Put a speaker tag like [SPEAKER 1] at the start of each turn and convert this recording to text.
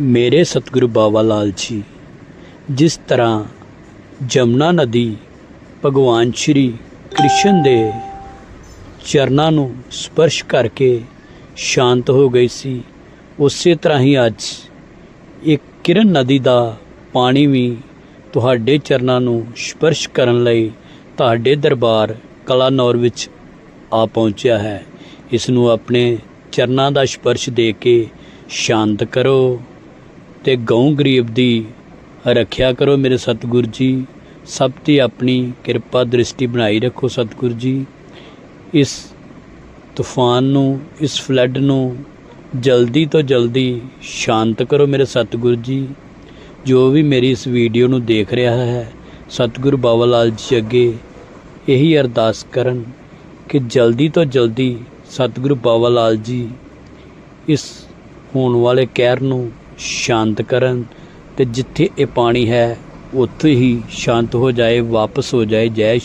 [SPEAKER 1] ਮੇਰੇ ਸਤਿਗੁਰੂ ਬਾਬਾ ਲਾਲ ਜੀ, ਜਿਸ ਤਰ੍ਹਾਂ ਜਮਨਾ ਨਦੀ ਭਗਵਾਨ ਸ਼੍ਰੀ ਕ੍ਰਿਸ਼ਨ ਦੇ ਚਰਨਾਂ ਨੂੰ ਸਪਰਸ਼ ਕਰਕੇ ਸ਼ਾਂਤ ਹੋ ਗਈ ਸੀ, ਉਸੇ ਤਰ੍ਹਾਂ ਹੀ ਅੱਜ ਇੱਕ ਕਿਰਨ ਨਦੀ ਦਾ ਪਾਣੀ ਵੀ ਤੁਹਾਡੇ ਚਰਨਾਂ ਨੂੰ ਸਪਰਸ਼ ਕਰਨ ਲਈ ਤੁਹਾਡੇ ਦਰਬਾਰ ਕਲਾਨੌਰ ਵਿੱਚ ਆ ਪਹੁੰਚਿਆ ਹੈ। ਇਸ ਨੂੰ ਆਪਣੇ ਚਰਨਾਂ ਦਾ ਸਪਰਸ਼ ਦੇ ਕੇ ਸ਼ਾਂਤ ਕਰੋ। ਤੇ ਗਊ ਗਰੀਬ ਦੀ ਰੱਖਿਆ ਕਰੋ ਮੇਰੇ ਸਤਿਗੁਰ ਜੀ। ਸਭ ਤੇ ਆਪਣੀ ਕਿਰਪਾ ਦ੍ਰਿਸ਼ਟੀ ਬਣਾਈ ਰੱਖੋ ਸਤਿਗੁਰ ਜੀ। ਇਸ ਤੂਫਾਨ ਨੂੰ, ਇਸ ਫਲੱਡ ਨੂੰ ਜਲਦੀ ਤੋਂ ਜਲਦੀ ਸ਼ਾਂਤ ਕਰੋ ਮੇਰੇ ਸਤਿਗੁਰ ਜੀ। ਜੋ ਵੀ ਮੇਰੀ ਇਸ ਵੀਡੀਓ ਨੂੰ ਦੇਖ ਰਿਹਾ ਹੈ, ਸਤਿਗੁਰੂ ਬਾਬਾ ਲਾਲ ਜੀ ਅੱਗੇ ਇਹੀ ਅਰਦਾਸ ਕਰਨ ਕਿ ਜਲਦੀ ਤੋਂ ਜਲਦੀ ਸਤਿਗੁਰੂ ਬਾਬਾ ਲਾਲ ਜੀ ਇਸ ਹੋਣ ਵਾਲੇ ਕਹਿਰ ਨੂੰ ਸ਼ਾਂਤ ਕਰਨ ਤੇ ਜਿੱਥੇ ਇਹ ਪਾਣੀ ਹੈ, ਉੱਥੇ ਹੀ ਸ਼ਾਂਤ ਹੋ ਜਾਏ, ਵਾਪਸ ਹੋ ਜਾਏ, ਜੈ